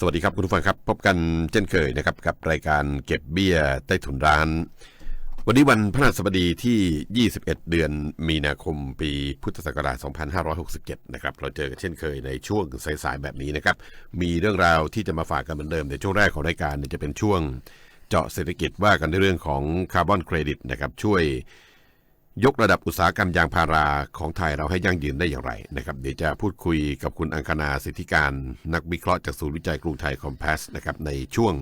สวัสดีครับคุณผู้ฟังครับ พบกันเช่นเคยนะครับ กับรายการเก็บเบี้ยใต้ถุนร้าน วันนี้วันพฤหัสบดีที่ 21 เดือนมีนาคมปีพุทธศักราช 2567 นะครับ เราเจอกันเช่นเคยในช่วงสายๆแบบนี้นะครับ มีเรื่องราวที่จะมาฝากกันเหมือนเดิมในช่วงแรกของรายการจะเป็นช่วงเจาะเศรษฐกิจว่ากันในเรื่องของคาร์บอนเครดิตนะครับช่วย ยกระดับอุตสาหกรรมยางพาราของไทยเราให้ยั่งยืนได้อย่างไรนะครับเดี๋ยวจะพูดคุยกับคุณอังคณาสิทธิการ นักวิเคราะห์จากศูนย์วิจัยกรุงไทยคอมเพสนะครับในช่วง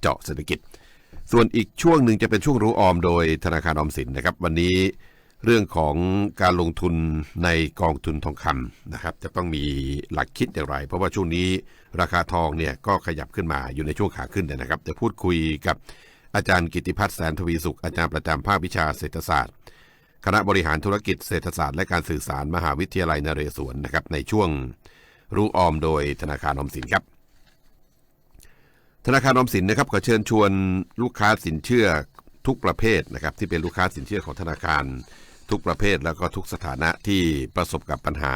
เจาะเศรษฐกิจ ส่วนอีกช่วงหนึ่งจะเป็นช่วงรู้ออมโดยธนาคารออมสินนะครับ วันนี้เรื่องของการลงทุนในกองทุนทองคำนะครับจะต้องมีหลักคิดอย่างไร เพราะว่าช่วงนี้ราคาทองเนี่ยก็ขยับขึ้นมาอยู่ในช่วงขาขึ้นเนี่ยนะครับ จะพูดคุยกับอาจารย์กิติพัฒน์แสนทวีสุขอาจารย์ประจำภาควิชาเศรษฐศาสตร์ คณะบริหารธุรกิจเศรษฐศาสตร์และการสื่อสารมหาวิทยาลัยนเรศวรนะครับในช่วงรู้ออมโดยธนาคารออมสินครับ ธนาคารออมสินนะครับขอเชิญชวนลูกค้าสินเชื่อทุกประเภทนะครับที่เป็นลูกค้าสินเชื่อของธนาคาร ทุกประเภทแล้วก็ทุกสถานะที่ประสบกับปัญหา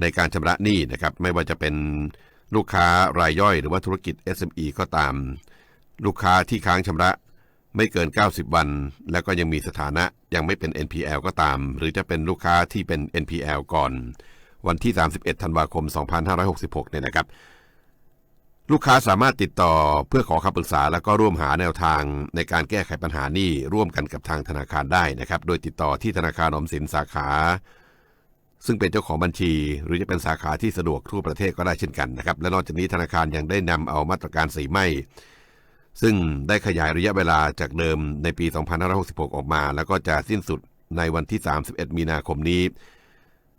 ในการชำระหนี้นะครับไม่ว่าจะเป็นลูกค้ารายย่อยหรือว่าธุรกิจ SME ก็ตาม ลูกค้าที่ค้างชำระไม่เกิน 90 วัน แล้วก็ยังมีสถานะ ยังไม่เป็น NPL ก็ตาม หรือจะเป็นลูกค้าที่เป็น NPL ก่อน วันที่ 31 ธันวาคม 2566 เนี่ยนะครับ ลูกค้าสามารถติดต่อเพื่อขอคำปรึกษา แล้วก็ร่วมหาแนวทางในการแก้ไขปัญหานี้ร่วมกันกับทางธนาคารได้นะครับ โดยติดต่อที่ธนาคารอมสินสาขา ซึ่งเป็นเจ้าของบัญชี หรือจะเป็นสาขาที่สะดวกทั่วประเทศก็ได้เช่นกันนะครับ และนอกจากนี้ธนาคารยังได้นำเอามาตรการสีไม่ ซึ่งได้ขยายระยะเวลาจากเดิมในปี 2566 ออกมา แล้วก็จะสิ้นสุดในวันที่ 31 มีนาคมนี้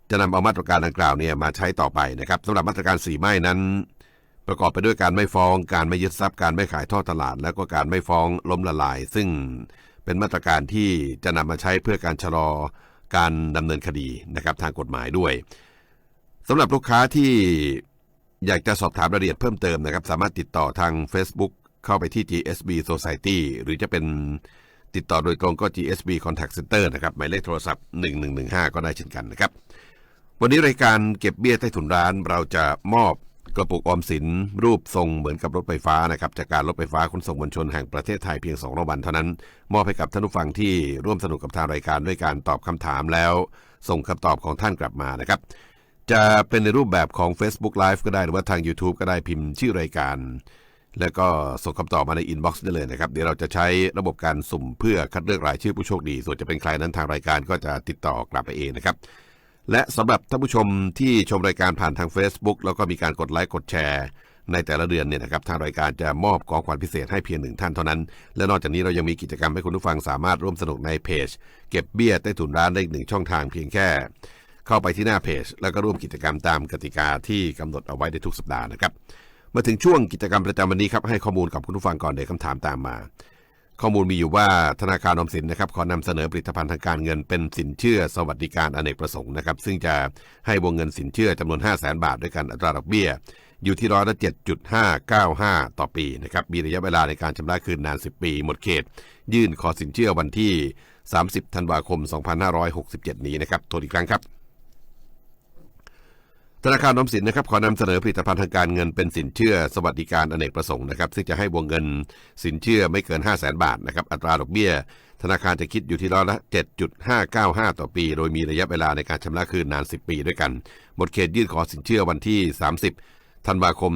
จะนำเอามาตรการดังกล่าวเนี่ยมาใช้ต่อไปนะครับสำหรับมาตรการสีไม้นั้น ประกอบไปด้วยการไม่ฟ้อง การไม่ยึดทรัพย์การไม่ขายท่อตลาด แล้วก็การไม่ฟ้องล้มละลาย ซึ่งเป็นมาตรการที่จะนำมาใช้เพื่อการชะลอการดำเนินคดีนะครับทางกฎหมายด้วยสำหรับลูกค้าที่อยากจะสอบถามรายละเอียดเพิ่มเติมนะครับ สามารถติดต่อทาง Facebook เข้าไปที่ GSB Society หรือจะเป็นติดต่อโดยตรงก็ GSB Contact Center นะครับ หมายเลขโทรศัพท์ 1115 ก็ได้เช่นกันนะครับ วันนี้รายการเก็บเบี้ยใต้ถุนร้าน เราจะมอบกระปุกออมสินรูปทรงเหมือนกับรถไฟฟ้านะครับ จากการรถไฟฟ้าขนส่งมวลชนแห่งประเทศไทยเพียง2รางวัลเท่านั้น มอบให้กับท่านผู้ฟังที่ร่วมสนุกกับทางรายการด้วยการตอบคำถามแล้ว ส่งคำตอบของท่านกลับมานะครับ จะเป็นในรูปแบบของ Facebook Live ก็ได้หรือว่าทาง YouTube ก็ได้พิมพ์ชื่อรายการ แล้วก็ส่งคำตอบมาในอินบ็อกซ์ได้เลยนะครับ เดี๋ยวเราจะใช้ระบบการสุ่มเพื่อคัดเลือกรายชื่อผู้โชคดี ส่วนจะเป็นใครนั้นทางรายการก็จะติดต่อกลับไปเองนะครับ และสำหรับท่านผู้ชมที่ชมรายการผ่านทาง Facebook แล้วก็มีการกดไลค์กดแชร์ในแต่ละเดือนเนี่ยนะครับทางรายการจะมอบของขวัญพิเศษให้เพียงหนึ่งท่านเท่านั้น และนอกจากนี้เรายังมีกิจกรรมให้คุณผู้ฟังสามารถร่วมสนุกในเพจ เก็บเบี้ยใต้ถุนร้านได้อีกหนึ่งช่องทางเพียงแค่ เข้าไปที่หน้าเพจ แล้วก็ร่วมกิจกรรมตามกติกาที่กำหนดเอาไว้ในทุกสัปดาห์นะครับ มาถึงช่วงกิจกรรมประจำวันนี้ครับให้ข้อมูลกับคุณผู้ฟังก่อนเดี๋ยวคำถามตามมา ข้อมูลมีอยู่ว่าธนาคารอมสินนะครับขอนำเสนอผลิตภัณฑ์ทางการเงินเป็นสินเชื่อสวัสดิการอเนกประสงค์นะครับซึ่งจะให้วงเงินสินเชื่อจำนวน 5 0 0 0 0 0บาทด้วยกันอัตราดอกเบี้ย อยู่ที่ร้อยละ7.595ต่อปีนะครับมีระยะเวลาในการชำระคืนนาน 10 ปี หมดเขต ยื่นขอสินเชื่อวันที่ 30 ธันวาคม 2567 นี้นะครับโทษอีกครั้งครับ ธนาคารออมสินนะครับขอนำเสนอผลิตภัณฑ์ทางการเงินเป็นสินเชื่อ สวัสดิการอเนกประสงค์นะครับซึ่งจะให้วงเงินสินเชื่อไม่เกิน 5 0 0 0 0 0บาทนะครับอัตราดอกเบี้ย ธนาคารจะคิดอยู่ที่ร้อยละ 7.595 ต่อปี โดยมีระยะเวลาในการชำระคืนนาน 10 ปีด้วยกัน หมดเขตยื่นขอสินเชื่อวันที่ 30 ธันวาคม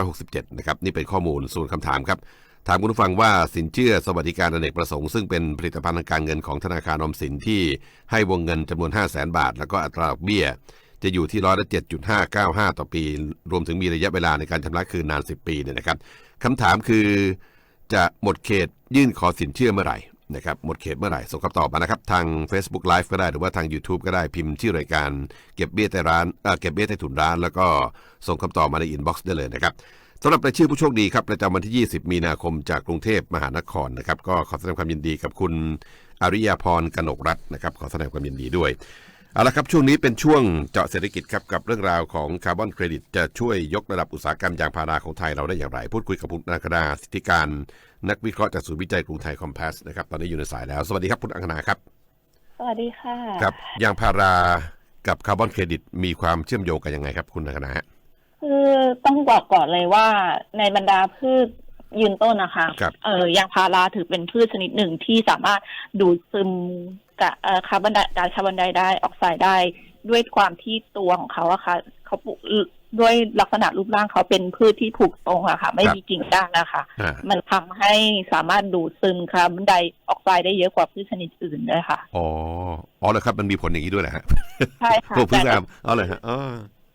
2567 นะครับนี่เป็นข้อมูลส่วนคำถามครับถามคุณผู้ฟังว่าสินเชื่อสวัสดิการอเนกประสงค์ซึ่งเป็นผลิตภัณฑ์ทางการเงินของธนาคารออมสินที่ให้วงเงินจำนวน 5 0 0 0 0 0 บาท แล้วก็อัตราดอกเบี้ย จะอยู่ที่ร้อยละ7.595 ต่อปี รวมถึงมีระยะเวลาในการชำระคืนนาน 10 ปีเนี่ยนะครับคำถามคือจะหมดเขตยื่นขอสินเชื่อเมื่อไหร่นะครับหมดเขตเมื่อไหร่ส่งคำตอบมานะครับ ทาง Facebook Live ก็ได้หรือว่าทาง YouTube ก็ได้พิมพ์ชื่อรายการเก็บเบี้ยใต้ร้านเเก็บเบี้ยใต้ถุนร้าน แล้วก็ส่งคำตอบมาในอินบ็อกซ์ได้เลยนะครับสำหรับรายชื่อผู้โชคดีครับประจำวันที่ 20 มีนาคมจากกรุงเทพมหานครนะครับ ก็ขอแสดงความยินดีกับคุณอริยาพรกนกรัตน์นะครับ ขอแสดงความยินดีด้วย เอาละครับช่วงนี้เป็นช่วงเจาะเศรษฐกิจครับกับเรื่องราวของคาร์บอนเครดิตจะช่วยยกระดับอุตสาหกรรมยางพาราของไทยเราได้อย่างไร พูดคุยกับคุณอังคณาสิทธิการ นักวิเคราะห์จากศูนย์วิจัยกรุงไทยคอมเพสนะครับตอนนี้อยู่ในสายแล้ว สวัสดีครับคุณอังคณาครับ สวัสดีค่ะครับยางพารากับคาร์บอนเครดิตมีความเชื่อมโยงกันยังไงครับ คุณอังคณาฮะคคือต้องบอกก่อนเลยว่าในบรรดาพืชยืนต้นนะคะครับเอ่อยางพาราถือเป็นพืชชนิดหนึ่งที่สามารถดูดซึมกะเอ่อ คาร์บอนไดก๊าซคาร์บอนไดได้ออกไซด์ได้ ด้วยความที่ตัวของเขาอะค่ะเขาปลูกด้วยลักษณะรูปร่างเขาเป็นพืชที่ผูกตรงอะค่ะ ไม่ครับมีกิ่งก้านนะคะอ่ามันทำให้สามารถดูดซึมคาร์บอนไดออกไซด์ได้เยอะกว่าพืชชนิดอื่นด้วยค่ะ อ๋อ อ๋อเหรอครับ มันมีผลอย่างนี้ด้วยนะฮะ ใช่ค่ะพวกพืชแต่กรรมอ๋อเลยฮะอ๋อ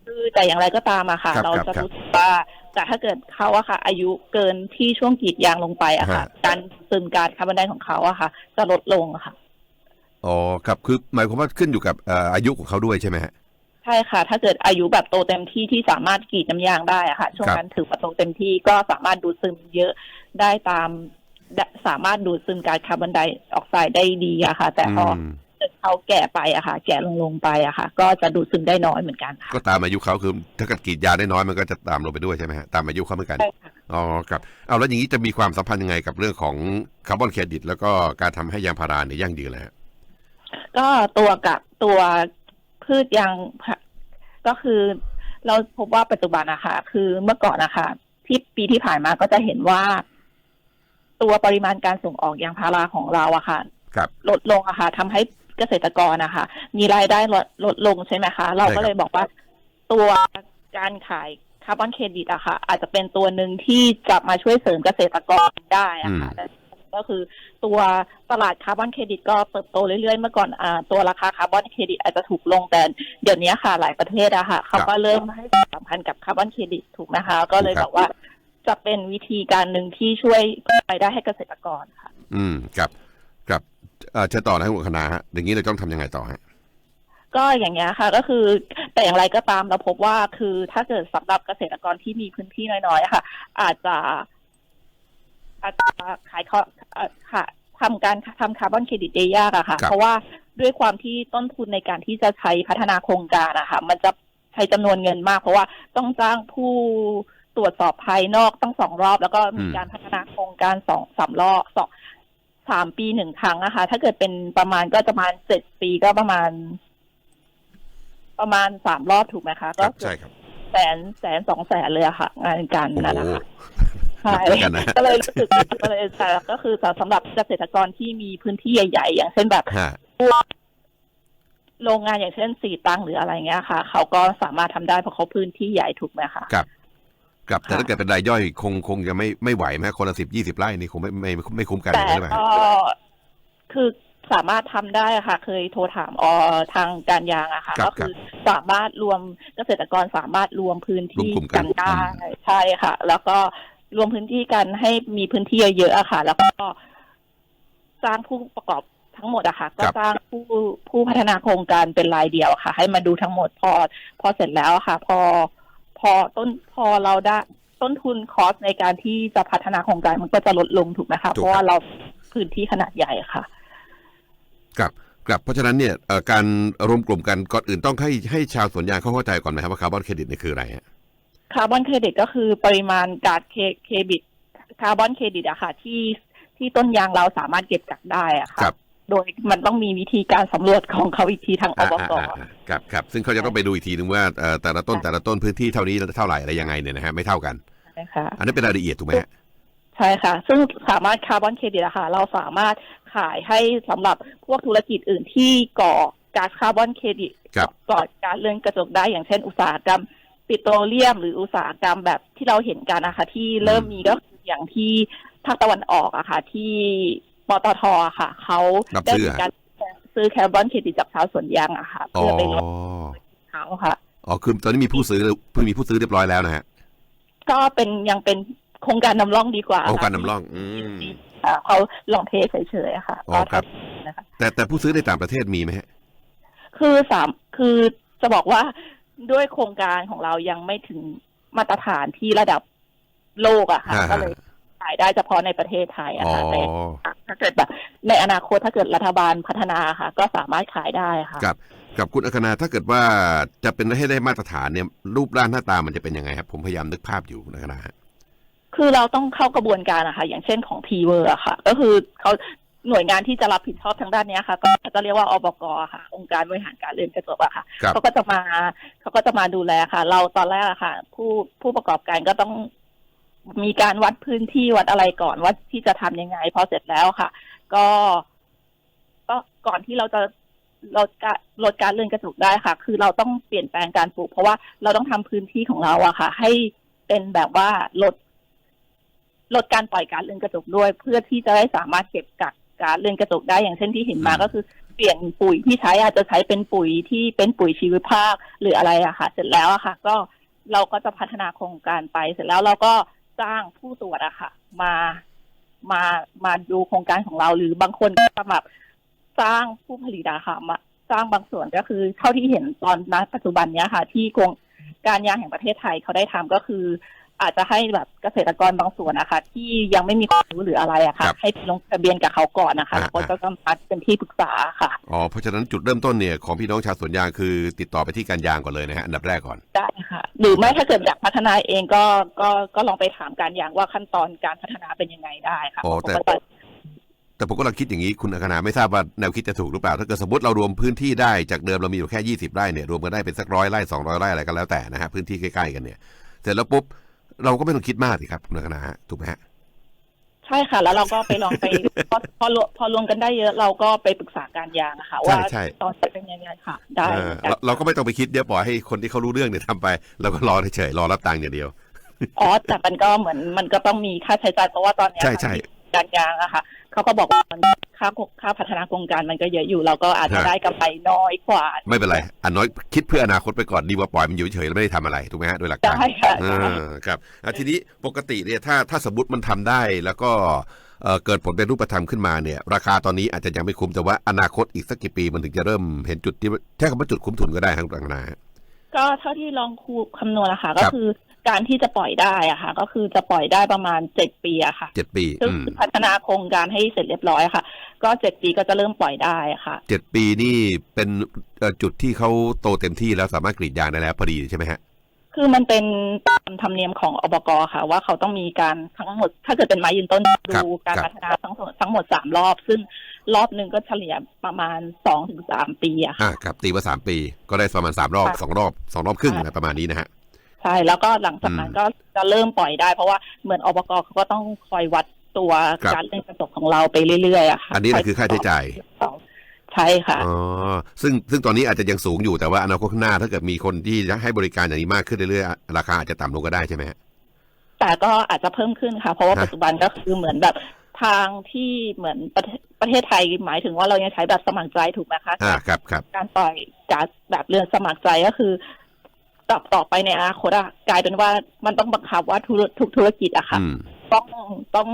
คือแต่อย่างไรก็ตามอะค่ะครับเราครับจะครับรู้สึกว่าแต่ถ้าเกิดเขาอะค่ะ อายุเกินที่ช่วงกรีดยางลงไปอะค่ะฮะการซึมการคาร์บอนไดของเขาอะค่ะ จะลดลงอะค่ะ อ๋อครับคือหมายความว่าขึ้นอยู่กับเอ่ออายุของเขาด้วยใช่ไหมฮะ ใช่ค่ะ ถ้าเกิดอายุแบบโตเต็มที่ที่สามารถกรีดน้ำยางได้อะค่ะ ช่วงครับ นั้นถือว่าโตเต็มที่ก็สามารถดูดซึมเยอะได้ตามได้สามารถดูดซึมการคาร์บอนไดออกไซด์ได้ดีอะค่ะ แต่พออืมเกิดเขาแก่ไปอะค่ะ แก่ลงลงไปอะค่ะ ก็จะดูดซึมได้น้อยเหมือนกันค่ะก็ตามอายุเขาคือถ้าเกิดกรีดยาได้น้อยมันก็จะตามลงไปด้วยใช่ไหมฮะตามอายุเขาเหมือนกัน ใช่ค่ะ อ๋อครับเอาแล้วอย่างนี้จะมีความสัมพันธ์ยังไงกับเรื่องของคาร์บอนเครดิต แล้วก็การทำให้ยางพาราเนี่ยยั่งยืนเลยฮะ ก็ตัวกับตัวพืชยางพะก็คือเราพบว่าปัจจุบันนะคะคือเมื่อก่อนนะคะที่ปีที่ผ่านมาก็จะเห็นว่า ตัวปริมาณการส่งออกยางพาราของเราอะค่ะครับลดลงอะค่ะทำให้เกษตรกรนะคะ มีรายได้ลดลดลงใช่ไหมคะ เราก็เลยบอกว่าตัวการขายคาร์บอนเครดิตอะค่ะ อาจจะเป็นตัวหนึ่งที่จะมาช่วยเสริมเกษตรกรได้อะค่ะอืม ก็คือตัวตลาดคาร์บอนเครดิตก็เติบโตเรื่อยๆ เมื่อก่อนอ่าตัวราคาคาร์บอนเครดิตอาจจะถูกลงแต่เดี๋ยวนี้ค่ะหลายประเทศอะค่ะเขาก็เริ่มให้ความสำคัญกับคาร์บอนเครดิตถูกไหมคะ ก็เลยบอกว่าจะเป็นวิธีการหนึ่งที่ช่วยเพิ่มรายได้ให้เกษตรกรค่ะ อืมครับครับเอ่อเชิญต่อนะคุณคณาฮะอย่างนี้เราต้องทำยังไงต่อฮะก็อย่างเงี้ยค่ะก็คือแต่อย่างไรก็ตามเราพบว่าคือถ้าเกิดสำหรับเกษตรกรที่มีพื้นที่น้อยๆอะค่ะ อาจจะ อาจจะขายเขาเอ่อค่ะทำการทำคาร์บอนเครดิตได้ยากอะค่ะครับเพราะว่าด้วยความที่ต้นทุนในการที่จะใช้พัฒนาโครงการอะค่ะมันจะใช้จำนวนเงินมาก เพราะว่าต้องจ้างผู้ตรวจสอบภายนอกต้องสองรอบ แล้วก็มีการพัฒนาโครงการสองสามรอบสองสามปีหนึ่งครั้งนะคะ ถ้าเกิดเป็นประมาณก็ประมาณเจ็ดปีก็ประมาณ ประมาณสามรอบถูกไหมคะคก็รับใช่ครับแสนแสนสองแสนเลยอะค่ะ งานการโอ้นั่นโหนะคะหนั ใช่กเหมือนกันนะฮะก็เลยรู้สึกก็เลยแต่ก็คือสำหรับเกษตรกรที่มีพื้นที่ใหญ่ ๆ อย่างเช่นแบบฮะโรงงานอย่างเช่นสีตังหรืออะไรเงี้ยค่ะ เขาก็สามารถทำได้เพราะเขาพื้นที่ใหญ่ถูกไหมคะครับครับแต่ค่ะถ้าเกิดเป็นรายย่อยคงคงจะไม่ไม่ไหวไหมคนละสิบยี่สิบไร่นี่คงไม่ไม่ไม่ไม่คุ้มกันแต่ใช่ไหมก็คือสามารถทำได้อะค่ะ เคยโทรถามอทางการยางอะค่ะ ก็คือสามารถรวมเกษตรกรสามารถรวมพื้นที่กันได้ใช่ค่ะ แล้วก็ รวมพื้นที่กันให้มีพื้นที่เยอะๆอะค่ะ แล้วก็สร้างผู้ประกอบทั้งหมดอะค่ะ ก็สร้างผู้ผู้พัฒนาโครงการเป็นรายเดียวค่ะ ให้มาดูทั้งหมดพอ พอเสร็จแล้วอะค่ะ พอ พอต้นพอเราได้ต้นทุนคอสในการที่จะพัฒนาโครงการมันก็จะลดลงถูกไหมคะเพราะว่าเราพื้นที่ขนาดใหญ่อะค่ะครับครับเพราะฉะนั้นเนี่ยเอ่อการรวมกลุ่มกันก่อนอื่นต้องให้ให้ชาวสวนยางเขาเข้าใจก่อนไหมครับว่าคาร์บอนเครดิตนี่คืออะไรฮะ คาร์บอนเครดิตก็คือปริมาณก๊าซเคเครดิตคาร์บอนเครดิตอะค่ะ ที่ที่ต้นยางเราสามารถเก็บกักได้อะค่ะ ครับ โดยมันต้องมีวิธีการสำรวจของเขาอีกทีทางออ่าบอ่ากอ่าอ่าครับครับซึ่งเขาจะต้องไปดูอีกทีนึงว่าเอ่อแต่ละต้นแต่ละต้นพื้นที่เท่านี้เท่าไหร่อะไรยังไงเนี่ยนะฮะไม่เท่ากัน นะคะอันนี้เป็นรายละเอียดถูกไหมฮะ ใช่ค่ะ ซึ่งสามารถคาร์บอนเครดิตอะค่ะ เราสามารถขายให้สำหรับพวกธุรกิจอื่นที่ก่อก๊าซคาร์บอนเครดิตครับ ก่อก๊าซเรือนกระจกได้อย่างเช่น อุตสาหกรรม ปิโตรเลียมหรืออุตสาหกรรมแบบที่เราเห็นกันนะคะที่เริ่มมีก็คืออย่างที่ภาคตะวันออกอะค่ะ ที่ปตทอะค่ะ เขารับได้ซื้อมีอะการซื้อคาร์บอนเครดิตจากชาวสวนยางอะค่ะอ๋อเพื่อไปลดเขาค่ะอ๋อคือตอนนี้มีผู้ซื้อเพิ่งมีผู้ซื้อเรียบร้อยแล้วนะฮะก็เป็นยังเป็นโครงการนำร่องดีกว่าโอ้ค่ะการนำร่อง อืมค่ะเขาลองเทสเฉยๆอะค่ะอ๋อครับนะคะแต่แต่ผู้ซื้อในต่างประเทศมีไหมฮะคือสามคือจะบอกว่า ด้วยโครงการของเรายังไม่ถึงมาตรฐานที่ระดับโลกอะค่ะ อ่าฮะ ก็เลยขายได้เฉพาะในประเทศไทยอะอ๋อค่ะแต่ถ้าเกิดแบบในอนาคตถ้าเกิดรัฐบาลพัฒนาค่ะ ก็สามารถขายได้ค่ะ กับกับคุณอัคนาถ้าเกิดว่าจะเป็นให้ได้มาตรฐานเนี่ยรูปร่างหน้าตามันจะเป็นยังไงครับ ผมพยายามนึกภาพอยู่คุณอัคนาฮะ คือเราต้องเข้ากระบวนการอะค่ะ อย่างเช่นของพีเวอร์อะค่ะ ก็คือเขา หน่วยงานที่จะรับผิดชอบทางด้านเนี้ยค่ะ ก็จะเรียกว่าอบกค่ะ องค์การบริหารการเรือนกระจกอะค่ะครับเขาก็จะมาเขาก็จะมาดูแลค่ะ เราตอนแรกอะค่ะ ผู้ผู้ประกอบการก็ต้องมีการวัดพื้นที่วัดอะไรก่อนว่าที่จะทำยังไงพอเสร็จแล้วค่ะ ก็ ก็ก่อนที่เราจะลดการลดการเรือนกระจกได้ค่ะ คือเราต้องเปลี่ยนแปลงการปลูก เพราะว่าเราต้องทำพื้นที่ของเราอะค่ะ ให้เป็นแบบว่าลดลดการปล่อยการเรือนกระจกด้วย เพื่อที่จะได้สามารถเก็บกัก การเรือนกระจกได้อย่างเช่นที่เห็นมาอืมก็คือเปลี่ยนปุ๋ยที่ใช้อาจจะใช้เป็นปุ๋ยที่เป็นปุ๋ยชีวภาพหรืออะไรอะค่ะ เสร็จแล้วอะค่ะ ก็เราก็จะพัฒนาโครงการไปเสร็จแล้วเราก็จ้างผู้ตรวจอะค่ะ มามามาดูโครงการของเรา หรือบางคนก็สมัครจ้างผู้ผลิตอะค่ะมาจ้างบางส่วนก็คือเท่าที่เห็นตอนณปัจจุบันเนี้ยค่ะ ที่โครงการยางแห่งประเทศไทยเขาได้ทำก็คือ อาจจะให้แบบเกษตรกรบางส่วนนะคะ ที่ยังไม่มีความรู้หรืออะไรอะค่ะ ครับให้ไปลงทะเบียนกับเขาก่อนนะคะอ่า แล้วก็จะสมัครเป็นที่ปรึกษาค่ะ อ๋อเพราะฉะนั้นจุดเริ่มต้นเนี่ยของพี่น้องชาวสวนยางคือ ติดต่อไปที่การยางก่อนเลยนะฮะอันดับแรกก่อน ได้ค่ะ หรือไม่ถ้าเกิดอยากพัฒนาเองก็ก็ก็ลองไปถามการอย่างว่าขั้นตอนการพัฒนาเป็นยังไงได้ค่ะอ๋อแต่เพราะว่าแต่ผมก็ลังคิดอย่างนี้คุณอัคนาไม่ทราบว่าแนวคิดจะถูกหรือเปล่า ถ้าเกิดสมมติเรารวมพื้นที่ได้จากเดิมเรามีอยู่แค่ 20 ไร่เนี่ยรวมกันได้เป็นสักร้อยไร่200ไร่อะไรก็แล้วแต่นะฮะพื้นที่ใกล้ๆกันเนี่ยเสร็จแล้วปุ๊บ เราก็ไม่ต้องคิดมากสิครับคุณอัคนาฮะถูกไหมฮะใช่ค่ะ แล้วเราก็ไปลองไปพอพอรวมพอรวมกันได้เยอะเราก็ไปปรึกษาการยางอะค่ะใช่ว่าใช่ตอนจะเป็นยังไงค่ะ ได้เออเราเราก็ไม่ต้องไปคิดเดี๋ยวปล่อยให้คนที่เขารู้เรื่องเนี่ยทำไปเราก็รอเฉยๆรอรับตังค์อย่างเดียว อ๋อแต่มันก็เหมือนมันก็ต้องมีค่าใช้จ่ายเพราะว่าตอนเนี้ยใช่ใช่การยางอะค่ะ เขาก็บอกว่ามันค่าค่าพัฒนาโครงการมันก็เยอะอยู่ เราก็อาจจะฮะได้กำไรน้อยกว่า ไม่เป็นไรอันน้อยคิดเพื่ออนาคตไปก่อนดีกว่าปล่อยมันอยู่เฉยๆแล้วไม่ได้ทำอะไรถูกไหมฮะโดยหลักการได้ค่ะอ่าครับอะทีนี้ปกติเนี่ยถ้าถ้าสมมติมันทำได้แล้วก็เอ่อเกิดผลเป็นรูปธรรมขึ้นมาเนี่ย ราคาตอนนี้อาจจะยังไม่คุ้มแต่ว่าอนาคตอีกสักกี่ปีมันถึงจะเริ่มเห็นจุดที่ใช้คำว่าจุดคุ้มทุนก็ได้ทั้งต่างนาฮะก็เท่าที่ลองคูคำนวณนะคะก็ครับคือ การที่จะปล่อยได้อะค่ะ ก็คือจะปล่อยได้ประมาณเจ็ดปีอะค่ะเจ็ดปีซึ่งอืมพัฒนาโครงการให้เสร็จเรียบร้อยค่ะ ก็เจ็ดปีก็จะเริ่มปล่อยได้อะค่ะเจ็ดปีนี่เป็นเอ่อจุดที่เขาโตเต็มที่แล้วสามารถกรีดยางได้แล้วพอดีใช่ไหมฮะคือมันเป็นตามธรรมเนียมของอบกค่ะ ว่าเขาต้องมีการทั้งหมด ถ้าเกิดเป็นไม้ยืนต้นครับดูการครับพัฒนาทั้งหมดทั้งหมดสามรอบ ซึ่งรอบหนึ่งก็เฉลี่ยประมาณสองถึงสามปีอะค่ะอ่าครับตีว่าสามปีก็ได้ประมาณสามรอบค่ะสองรอบสองรอบครึ่งค่ะนะประมาณนี้นะฮะ ใช่แล้วก็หลังจากนั้นอืมก็จะเริ่มปล่อยได้ เพราะว่าเหมือนอบกเขาก็ต้องคอยวัดตัวครับการเล่นกระจกของเราไปเรื่อยๆอะค่ะอันนี้แหละคือค่าใช้จ่ายใช่ค่ะอ๋อซึ่งซึ่งตอนนี้อาจจะยังสูงอยู่แต่ว่าอนาคตข้างหน้าถ้าเกิดมีคนที่ให้บริการอย่างนี้มากขึ้นเรื่อยๆราคาอาจจะต่ำลงก็ได้ใช่ไหมฮะแต่ก็อาจจะเพิ่มขึ้นค่ะ เพราะว่าฮะปัจจุบันก็คือเหมือนแบบทางที่เหมือนประเทศประเทศไทยหมายถึงว่าเรายังใช้แบบสมัครใจถูกไหมคะอ่าครับครับการปล่อยการแบบเรือนสมัครใจก็คือ ต่อต่อไปในอนาคตอะกลายเป็นว่ามันต้องบังคับว่าทุกทุกธุรกิจอะค่ะอืมต้องต้อง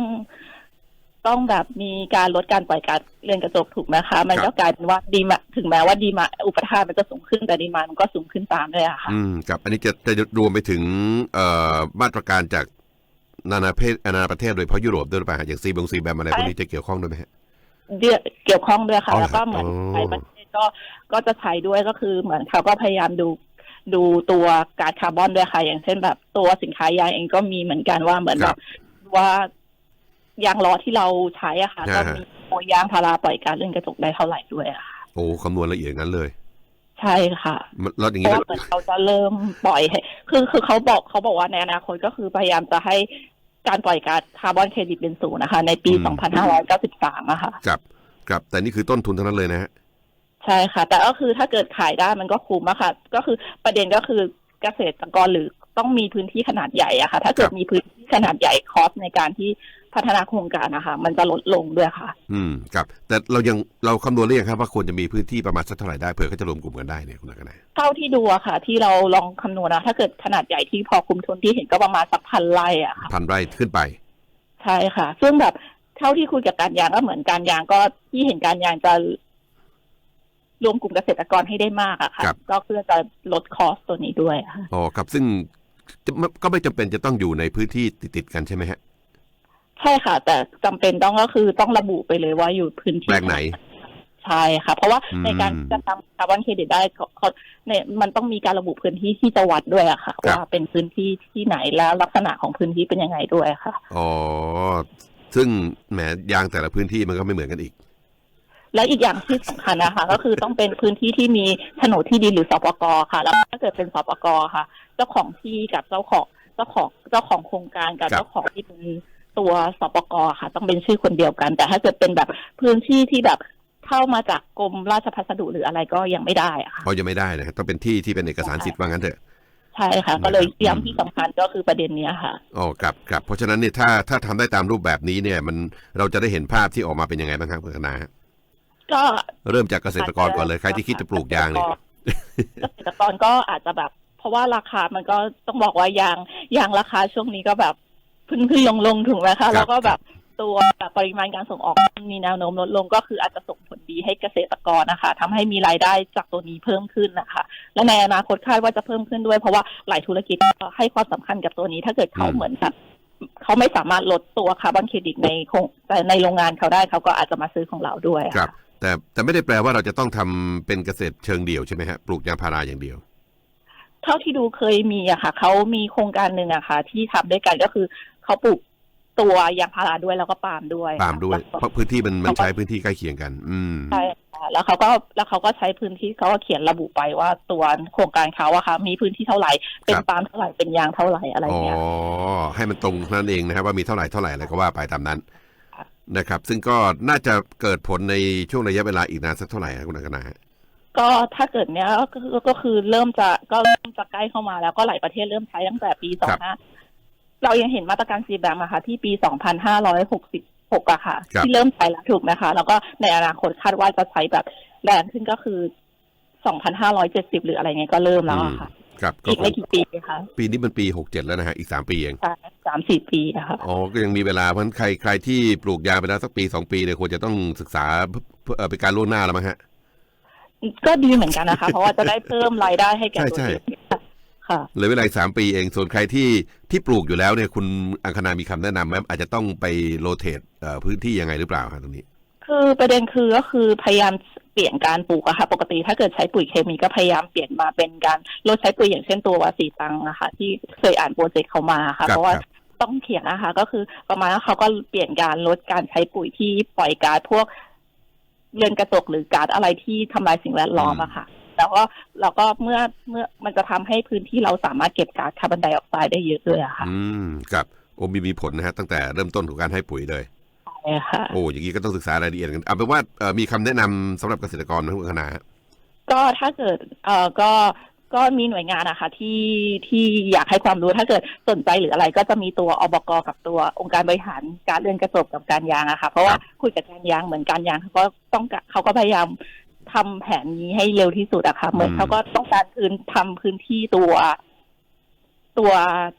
ต้องแบบมีการลดการปล่อยการเรือนกระจกถูกไหมคะ มันก็กลายเป็นว่าดีมาถึงแม้ว่าดีมาอุปทานมันจะสูงขึ้นแต่ดีมามันก็สูงขึ้นตามด้วยอะค่ะ อืมครับ อันนี้จะจะรวมไปถึงเอ่อมาตรการจากนานาประเทศนานาประเทศโดยเฉพาะยุโรปด้วยหรือเปล่าฮะอย่างซีบงซีแบมอะไรพวกนี้จะเกี่ยวข้องด้วยไหมฮะเกี่ยวเกี่ยวข้องด้วยค่ะอ๋อเหรอแล้วก็เหมือนอ๋อในประเทศก็ก็จะใช้ด้วยก็คือเหมือนเขาก็พยายามดู ดูตัวก๊าซคาร์บอนด้วยค่ะ อย่างเช่นแบบตัวสินค้ายางเองก็มีเหมือนกันว่าเหมือนแบบ ว่ายางล้อที่เราใช้อะค่ะก็มีตัวยางพาราปล่อยก๊าซเรือนกระจกได้เท่าไหร่ด้วยอะค่ะโอ้คำนวณละเอียดอย่างนั้นเลยใช่ค่ะ มันแล้วอย่างเพนี้ราะว่าเหมือนเขาจะเริ่มปล่อยให้คือคือเขาบอกเขาบอกว่าในอนาคตก็คือพยายามจะให้การปล่อยก๊าซคาร์บอนเครดิตเป็นศูนย์นะคะ ในปี 2593อะค่ะครับครับแต่นี่คือต้นทุนเท่านั้นเลยนะฮะ ใช่ค่ะ แต่ก็คือถ้าเกิดขายได้มันก็คุ้มอะค่ะ ก็คือประเด็นก็คือเกษตรกรหรือต้องมีพื้นที่ขนาดใหญ่อะค่ะ ถ้าเกิดมีพื้นที่ขนาดใหญ่คอสในการที่พัฒนาโครงการนะคะมันจะลดลงด้วยค่ะ อืมครับ แต่เรายังเราคำนวณหรือยังครับว่าควรจะมีพื้นที่ประมาณสักเท่าไหร่ได้เผื่อเขาจะรวมกลุ่มกันได้เนี่ยคุณนักนายเท่าที่ดูอะค่ะ ที่เราลองคำนวณนะถ้าเกิดขนาดใหญ่ที่พอคุมทุนที่เห็นก็ประมาณสักพันไร่อะค่ะพันไร่ขึ้นไป ใช่ค่ะ ซึ่งแบบเท่าที่คุยกับการยางก็เหมือนการยางก็ที่เห็นการยางจะ รวมกลุ่มเกษตรกรให้ได้มากอะค่ะ ครับ ก็เพื่อจะลดคอสตัวนี้ด้วยอะค่ะ อ๋อครับซึ่งจะไม่ก็ไม่จำเป็นจะต้องอยู่ในพื้นที่ติดๆกันใช่ไหมฮะ ใช่ค่ะ แต่จำเป็นต้องก็คือต้องระบุไปเลยว่าอยู่พื้นที่แปลงไหน ใช่ค่ะ เพราะว่าอืมในการจะทำคาร์บอนเครดิตได้เขาเขาเนี่ยมันต้องมีการระบุพื้นที่ที่จะวัดด้วยอะค่ะว่าเป็นพื้นที่ที่ไหนแล้วลักษณะของพื้นที่เป็นยังไงด้วยค่ะ อ๋อซึ่งแหมยางแต่ละพื้นที่มันก็ไม่เหมือนกันอีก และอีกอย่างที่สำคัญนะคะ ก็คือต้องเป็นพื้นที่ที่มีโฉนดที่ดินหรือสปกค่ะ แล้วถ้าเกิดเป็นสปกค่ะ เจ้าของที่กับเจ้าของเจ้าของเจ้าของโครงการกับครับ เจ้าของที่เป็นตัวสปกค่ะ ต้องเป็นชื่อคนเดียวกัน แต่ถ้าเกิดเป็นแบบพื้นที่ที่แบบเข้ามาจากกรมราชพัสดุหรืออะไรก็ยังไม่ได้อะค่ะ เพราะยังไม่ได้นะครับต้องเป็นที่ที่เป็นเอกสารสิทธิ์ว่างั้นเถอะ ใช่ค่ะ ก็เลยย้ำที่สำคัญก็คือประเด็นเนี้ยค่ะ อ๋อครับครับเพราะฉะนั้นเนี่ยถ้าถ้าทำได้ตามรูปแบบนี้เนี่ยมันเราจะได้เห็นภาพที่ออกมาเป็นยังไงบ้างครับคุณคณะฮะ ก็เริ่มจากเกษตรกรก่อนเลยใครที่คิดจะปลูกยางเนี่ยเกษตรกรก็อาจจะแบบ เพราะว่าราคามันก็ต้องบอกว่ายางยางราคาช่วงนี้ก็แบบขึ้นขึ้นลงลงถูกไหมครัคะบแล้วก็แบบตัวแบบปริมาณการส่งออกมีแนวโน้มลดลงก็คืออาจจะส่งผลดีให้เกษตรกรนะคะทำให้มีรายได้จากตัวนี้เพิ่มขึ้นนะคะ และในอนาคตคาดว่าจะเพิ่มขึ้นด้วย เพราะว่าหลายธุรกิจก็ให้ความสำคัญกับตัวนี้ ถ้าเกิดเขาเหมือนแบบเขาไม่สามารถลดตัวคาร์บอนเครดิตในโครงแต่ในโรงงานเขาได้เขาก็อาจจะมาซื้อของเราด้วยอะครับ แต่แต่ไม่ได้แปลว่าเราจะต้องทำเป็นเกษตรเชิงเดี่ยวใช่ไหมฮะปลูกยางพาราอย่างเดียว เท่าที่ดูเคยมีอะค่ะเขามีโครงการหนึ่งอะค่ะ ที่ทำด้วยกันก็คือเขาปลูกตัวยางพาราด้วยแล้วก็ปาล์มด้วยปาล์มด้วย เพราะพื้นที่มันมันใช้พื้นที่ใกล้เคียงกัน อืมใช่ค่ะแล้วเขาก็แล้วเขาก็ใช้พื้นที่เขาก็เขียนระบุไปว่าตัวโครงการเขาอะค่ะ มีพื้นที่เท่าไหร่เป็นครับปาล์มเท่าไหร่เป็นยางเท่าไหร่อะไรอ๋อเงี้ยให้มันตรงเท่านั้นเองนะครับว่ามีเท่าไหร่เท่าไหร่อะไรก็ว่าไปตามนั้นค่ะ นะครับ ซึ่งก็น่าจะเกิดผลในช่วงระยะเวลาอีกนานสักเท่าไหร่ครับคุณอังคณาฮะก็ถ้าเกิดเนี้ยก็คือก็คือเริ่มจะก็เริ่มจะใกล้เข้ามาแล้วก็หลายประเทศเริ่มใช้ตั้งแต่ปีสองห้าเรายังเห็นมาตรการซีแบมอะค่ะ ที่ปีสองพันห้าร้อยหกสิบหกอะค่ะครับที่เริ่มใช้แล้วถูกไหมคะ แล้วก็ในอนาคตคาดว่าจะใช้แบบแรงขึ้นก็คือสองพันห้าร้อยเจ็ดสิบหรืออะไรเงี้ยก็เริ่มแล้วอะค่ะ ครับก็อีกคไม่งกี่ปีค่ะปีนี้มันปีหกเจ็ดแล้วนะฮะ อีกสามปีเองใช่สามสี่ปีอะค่ะ อ๋อ ก็ยังมีเวลา เพราะฉะนั้นใครใครที่ปลูกยางไปแล้วสักปีสองปีเนี่ยควรจะต้องศึกษาเพื่อเพื่อเอ่อเป็นการล่วงหน้าแล้วมั้งฮะ ก็ดีเหมือนกันนะคะ เพราะว่าจะได้เพิ่มรายได้ให้แก่ตัวใช่ เองค่ะ เหลือเวลาอีกสามปีเอง ส่วนใครที่ที่ปลูกอยู่แล้วเนี่ยคุณอังคณามีคำแนะนำไหมอาจจะต้องไปโรเตทเอ่อพื้นที่ยังไงหรือเปล่าครับตรงนี้ คือประเด็นคือก็คือพยายาม เปลี่ยนการปลูกอะค่ะ ปกติถ้าเกิดใช้ปุ๋ยเคมีก็พยายามเปลี่ยนมาเป็นการลดใช้ปุ๋ยอย่างเช่นตัววาสีตังอะค่ะ ที่เคยอ่านโปรเจกต์เขามาค่ะครับเพราะว่าครับต้องเขียนนะคะ ก็คือประมาณว่าเขาก็เปลี่ยนการลดการใช้ปุ๋ยที่ปล่อยก๊าซพวกเรือนกระจกหรือก๊าซอะไรที่ทำลายสิ่งแวดล้อมอะค่ะแล้วก็เราก็เมื่อเมื่อมันจะทำให้พื้นที่เราสามารถเก็บก๊าซคาร์บอนไดออกไซด์ได้เยอะด้วยอะค่ะ อืมครับโอ้มีมีผลนะฮะตั้งแต่เริ่มต้นของการให้ปุ๋ยเลยใช่ ค่ะ โอ้อย่างนี้ก็ต้องศึกษารายละเอียดกันเอาเป็นว่าเอ่อมีคำแนะนำสำหรับเกษตรกรนะคุณอังคณาฮะก็ถ้าเกิดเอ่อก็ก็มีหน่วยงานนะคะที่ที่อยากให้ความรู้ถ้าเกิดสนใจหรืออะไร ก็จะมีตัวอบกกับตัวองค์การบริหารการเรือนกระจกกับการยางอะค่ะ เพราะว่าคุยกับการยางเหมือนการยางเขาก็ต้องการเขาก็พยายามทำแผนนี้ให้เร็วที่สุดอะค่ะเหมือนเขาก็ต้องการพื้นทำพื้นที่ตัว ตัว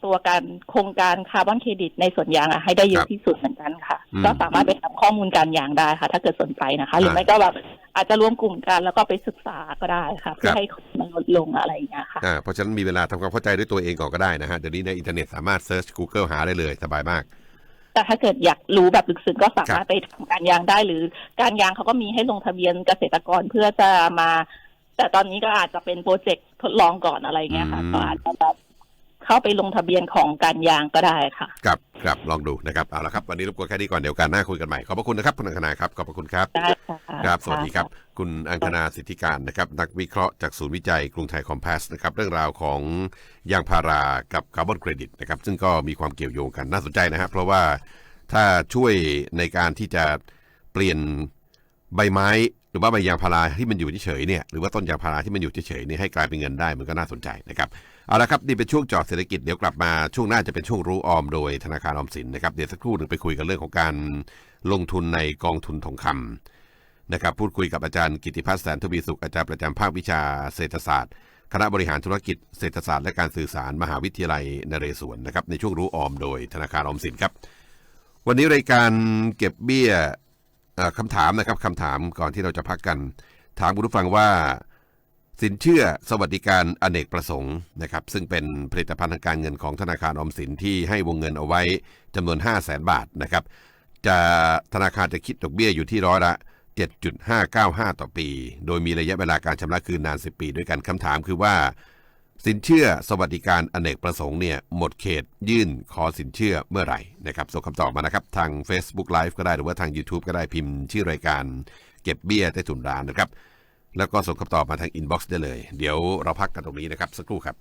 ตัวการโครงการคาร์บอนเครดิตในสวนยางอะให้ได้เยอะที่สุดเหมือนกันค่ะก็สามารถไปทำข้อมูลการยางได้ค่ะ ถ้าเกิดสนใจนะคะ หรือไม่ก็แบบอาจจะรวมกลุ่มกันแล้วก็ไปศึกษาก็ได้ค่ะ เพื่อให้มันลดลงอะไรอย่างเงี้ยค่ะ อ่าเพราะฉะนั้นมีเวลาทำความเข้าใจด้วยตัวเองก่อนก็ได้นะฮะ เดี๋ยวนี้ในอินเทอร์เน็ตสามารถเซิร์ช Google หาได้เลยสบายมาก แต่ถ้าเกิดอยากรู้แบบลึกซึ้งก็สามารถไปทำการยางได้หรือการยางเขาก็มีให้ลงทะเบียนเกษตรกรเพื่อจะมา แต่ตอนนี้ก็อาจจะเป็นโปรเจกต์ทดลองก่อนอะไรเงี้ยค่ะอืม ก็อาจจะแบบ เข้าไปลงทะเบียนของการยางก็ได้ค่ะครับครับลองดูนะครับเอาละครับ วันนี้รบกวนแค่นี้ก่อนเดี๋ยวโอการหน้าคุยกันใหม่ขอบพระคุณนะครับคุณอังคณาครับขอบพระคุณครับได้ค่ะครับสวัสดีครับ คุณอังคณาสิทธิการนะครับนักวิเคราะห์จากศูนย์วิจัยกรุงไทยคอมเพสนะครับเรื่องราวของยางพารากับคาร์บอนเครดิตนะครับซึ่งก็มีความเกี่ยวโยงกันน่าสนใจนะครับเพราะว่าถ้าช่วยในการที่จะเปลี่ยนใบไม้หรือว่าใบยางพาราที่มันอยู่เฉยๆเนี่ยหรือว่าต้นยางพาราที่มันอยู่เฉยๆเนี่ยให้กลายเป็นเงินได้มันก็น่าสนใจนะครับ เอาละครับนี่เป็นช่วงจอดเศรษฐกิจเดี๋ยวกลับมาช่วงหน้าจะเป็นช่วงรู้ออมโดยธนาคารออมสินนะครับเดี๋ยวสักครู่หนึ่งไปคุยกันเรื่องของการลงทุนในกองทุนทองคำนะครับพูดคุยกับอาจารย์กิติพัฒน์แสนทวีสุขอาจารย์ประจำภาควิชาเศรษฐศาสตร์ คณะบริหารธุรกิจเศรษฐศาสตร์และการสื่อสารมหาวิทยาลัยนเรศวรนะครับในช่วงรู้ออมโดยธนาคารออมสินครับ วันนี้รายการเก็บเบี้ยเอ่อคำถามนะครับคำถามก่อนที่เราจะพักกัน ถามคุณผู้ฟังว่า สินเชื่อสวัสดิการอเนกประสงค์นะครับซึ่งเป็นผลิตภัณฑ์ทางการเงินของธนาคารออมสินที่ให้วงเงินเอาไว้จำนวน 5 0 0แสนบาทนะครับจะธนาคารจะคิดดอกเบี้ยอยู่ที่ร้อยละ 7.595 ต่อปี โดยมีระยะเวลาการชำระคืนนาน 10 ปีด้วยกันคำถามคือว่า สินเชื่อสวัสดิการอเนกประสงค์เนี่ยหมดเขตยื่นขอสินเชื่อเมื่อไหร่นะครับส่งคำตอบมานะครับทาง Facebook Live ก็ได้หรือว่าทาง YouTube ก็ได้พิมพ์ชื่อรายการ เก็บเบี้ยใต้ถุนร้านนะครับ แล้วก็ส่งคำตอบมาทางอินบ็อกซ์ได้เลย เดี๋ยวเราพักกันตรงนี้นะครับ สักครู่ครับ